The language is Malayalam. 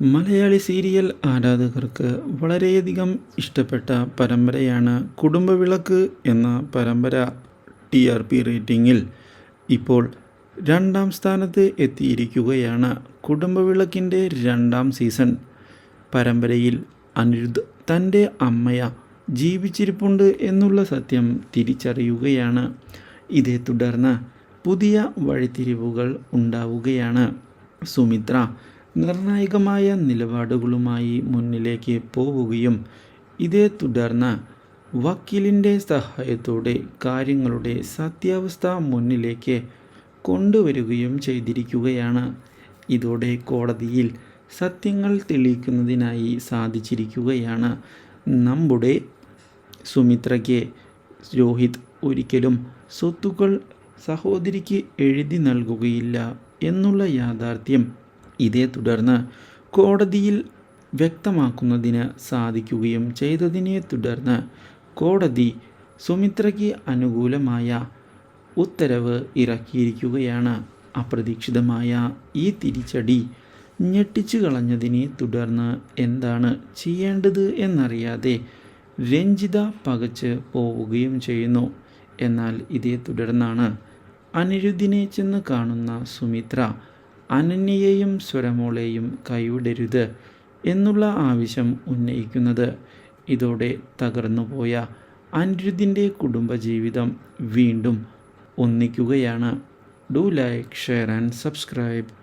മലയാളി സീരിയൽ ആരാധകർക്ക് വളരെയധികം ഇഷ്ടപ്പെട്ട പരമ്പരയാണ് കുടുംബവിളക്ക് എന്ന പരമ്പര ടി ആർ പി റേറ്റിംഗിൽ ഇപ്പോൾ രണ്ടാം സ്ഥാനത്ത് എത്തിയിരിക്കുകയാണ്. കുടുംബവിളക്കിന്റെ രണ്ടാം സീസൺ. പരമ്പരയിൽ അനിരുദ്ധ് തന്റെ അമ്മയ ജീവിച്ചിരിപ്പുണ്ട് എന്നുള്ള സത്യം തിരിച്ചറിയുകയാണ്. ഇതേ തുടർന്ന് പുതിയ വഴിത്തിരിവുകൾ ഉണ്ടാവുകയാണ്. സുമിത്ര നിർണായകമായ നിലപാടുകളുമായി മുന്നിലേക്ക് പോവുകയും ഇതേ തുടർന്ന് വക്കീലിന്റെ സഹായത്തോടെ കാര്യങ്ങളുടെ സത്യാവസ്ഥ മുന്നിലേക്ക് കൊണ്ടുവരികയും ചെയ്തിരിക്കുകയാണ്. ഇതോടെ കോടതിയിൽ സത്യങ്ങൾ തെളിയിക്കുന്നതിനായി സാധിച്ചിരിക്കുകയാണ്. നമ്മുടെ സുമിത്രയ്ക്ക് രോഹിത് ഒരിക്കലും സ്വത്തുക്കൾ സഹോദരിക്ക് എഴുതി നൽകുകയില്ല എന്നുള്ള യാഥാർത്ഥ്യം ഇതേ തുടർന്ന് കോടതിയിൽ വ്യക്തമാക്കുന്നതിന് സാധിക്കുകയും ചെയ്തതിനെ തുടർന്ന് കോടതി സുമിത്രയ്ക്ക് അനുകൂലമായ ഉത്തരവ് ഇറക്കിയിരിക്കുകയാണ്. അപ്രതീക്ഷിതമായ ഈ തിരിച്ചടി ഞെട്ടിച്ചു കളഞ്ഞതിനെ തുടർന്ന് എന്താണ് ചെയ്യേണ്ടത് എന്നറിയാതെ രഞ്ജിത പകച്ച് പോവുകയും ചെയ്യുന്നു. എന്നാൽ ഇതേ തുടർന്നാണ് അനിരുദ്ധിനെ ചെന്ന് കാണുന്ന സുമിത്ര അനന്യയെയും സ്വരമോളെയും കൈവിടരുത് എന്നുള്ള ആവശ്യം ഉന്നയിക്കുന്നത്. ഇതോടെ തകർന്നുപോയ അനിരുദ്ധിന്റെ കുടുംബജീവിതം വീണ്ടും ഒന്നിക്കുകയാണ്. Do like share and subscribe.